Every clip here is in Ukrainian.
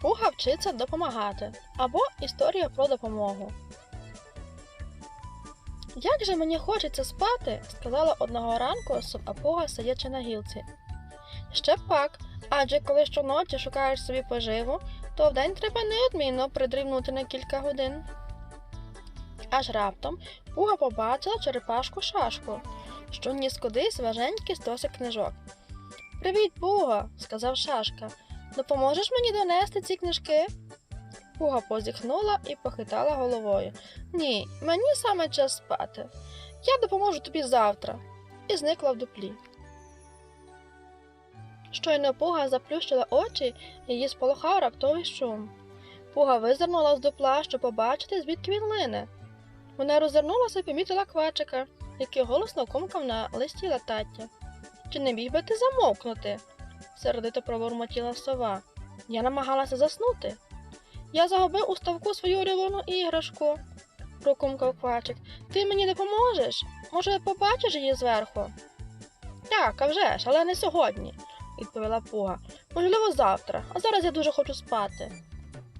Пуга вчиться допомагати або історія про допомогу. Як же мені хочеться спати, сказала одного ранку Пуга, сидячи на гілці. Ще пак, адже коли щоночі шукаєш собі поживу, то вдень треба неодмінно придрівнути на кілька годин. Аж раптом Пуга побачила черепашку шашку, що ніс кудись важенький стосик книжок. Привіт, Пуга, сказав шашка. Допоможеш мені донести ці книжки? Пуга позіхнула і похитала головою. Ні, мені саме час спати. Я допоможу тобі завтра. І зникла в дуплі. Щойно пуга заплющила очі, її сполохав раптовий шум. Пуга визирнула з дупла, щоб побачити, звідки він лине. Вона розвернулася і помітила квачика, який голосно комкав на листі латаття. Чи не міг би ти замовкнути? Сердито пробурмотіла сова. Я намагалася заснути. Я загубив у ставку свою улюблену іграшку, прокумкав квачик. Ти мені допоможеш? Може, побачиш її зверху? Так, а вже ж, але не сьогодні, відповіла Пуга. Можливо, завтра, а зараз я дуже хочу спати.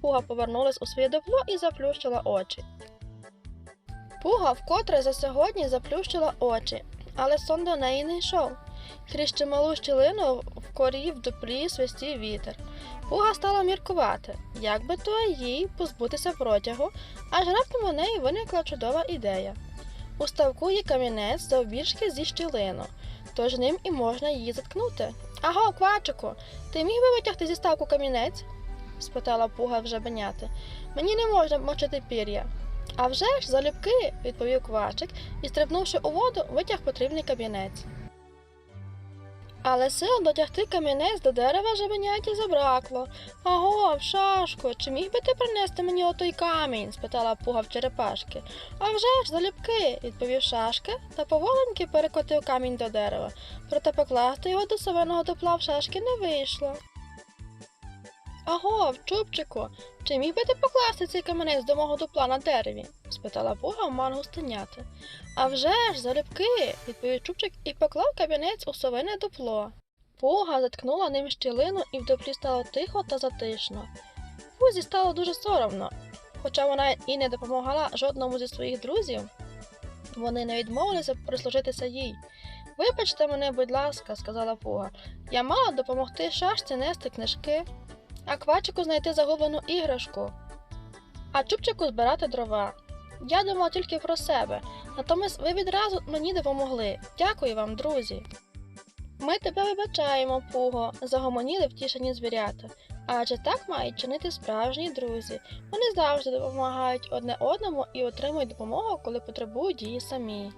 Пуга повернулась у своє дупло і заплющила очі. Пуга вкотре за сьогодні заплющила очі, але сон до неї не йшов. Крізь чималу щілину в корі в дуплі свистів вітер. Пуга стала міркувати, як би то їй позбутися протягу, аж раптом у неї виникла чудова ідея. У ставку є камінець завбільшки зі щілину, тож ним і можна її заткнути. Аго, квачику, ти міг би витягти зі ставку камінець? спитала пуга в жабеняти. Мені не можна мочити пір'я. А вже ж, залюбки, відповів квачик і, стрибнувши у воду, витяг потрібний камінець. Але сил дотягти камінець до дерева жабеняті забракло. Аго, шашко, чи міг би ти принести мені отой камінь? спитала пуга в черепашки. А вже ж, залюбки, відповів шашка та поволеньки перекотив камінь до дерева. Проте покласти його до совиного тепла в шашки не вийшло. Аго, чубчику, чи міг би ти покласти цей камінець до мого дупла на дереві? спитала пуга в мангу стеняти. А вже ж, залюбки, відповів чубчик і поклав камінець у совине дупло. Пуга заткнула ним щілину і в дуплі стало тихо та затишно. Пузі стало дуже соромно, хоча вона і не допомагала жодному зі своїх друзів. Вони не відмовилися прислужитися їй. Вибачте мене, будь ласка, сказала Пуга. Я мала допомогти шашці нести книжки, а квачику знайти загублену іграшку, а чубчику збирати дрова. Я думала тільки про себе, натомість ви відразу мені допомогли. Дякую вам, друзі. Ми тебе вибачаємо, Пуго, загомоніли втішені звірята. Адже так мають чинити справжні друзі. Вони завжди допомагають одне одному і отримують допомогу, коли потребують її самі.